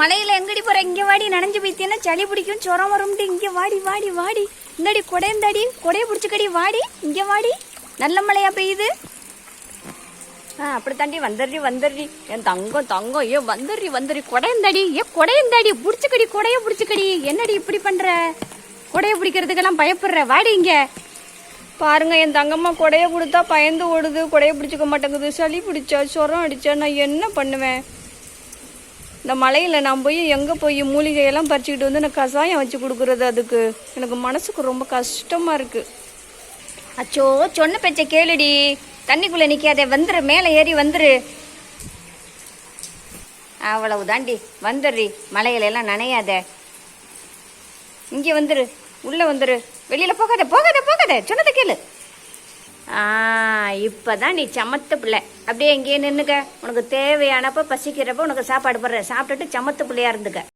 மலையில எங்கடி போற? இங்க வாடி நனைஞ்சு போய்த்தேன்னா சளி பிடிக்கும் சுரம் வரும்ட்டு இங்க வாடி வாடி வாடி. இந்தடி கொடையந்தாடி கொடைய பிடிச்சிக்கடி வாடி. இங்க வாடி. நல்ல மழையா பெய்யுது? ஆ அப்படி தாண்டி வந்துடுறி வந்துடுறி என் தங்கம் தங்கம் ஏ வந்துடுறி வந்துடுறி கொடையந்தாடி ஏ கொடையந்தாடி. பிடிச்சிக்கடி கொடைய பிடிச்சிக்கடி. என்னடி இப்படி பண்ற? கொடைய பிடிக்கிறதுக்கெல்லாம் பயப்படுற? வாடி இங்க. பாருங்க என் தங்கம்மா கொடைய கொடுத்தா பயந்து ஓடுது. கொடைய பிடிச்சிக்க மாட்டேங்குது. சளி பிடிச்சா சுரம் அடிச்சா நான் என்ன பண்ணுவேன்? இந்த மலையில் நான் போய் எங்கே போய் மூலிகையெல்லாம் பறிச்சுக்கிட்டு வந்து நான் கஷாயம் வச்சு கொடுக்குறது அதுக்கு எனக்கு மனசுக்கு ரொம்ப கஷ்டமாக இருக்குது அச்சோ சொன்ன பேச்சை கேளுடி. தண்ணிக்குள்ளே நிற்காதே வந்துரு மேலே ஏறி வந்துரு. அவ்வளவு தாண்டி வந்துடுறி. மலையில எல்லாம் நனையாத. இங்கே வந்துரு உள்ளே வந்துரு. வெளியில் போகாத போகாத போகாத சொன்னதை கேளு. ஆ இப்பதான் நீ சமத்து பிள்ளை. அப்படியே எங்கேயே நின்றுக்க உனக்கு தேவையானப்போ பசிக்கிறப்போ உனக்கு சாப்பாடு போடுற சாப்பிட்டுட்டு சமத்து பிள்ளையா இருந்துக்க.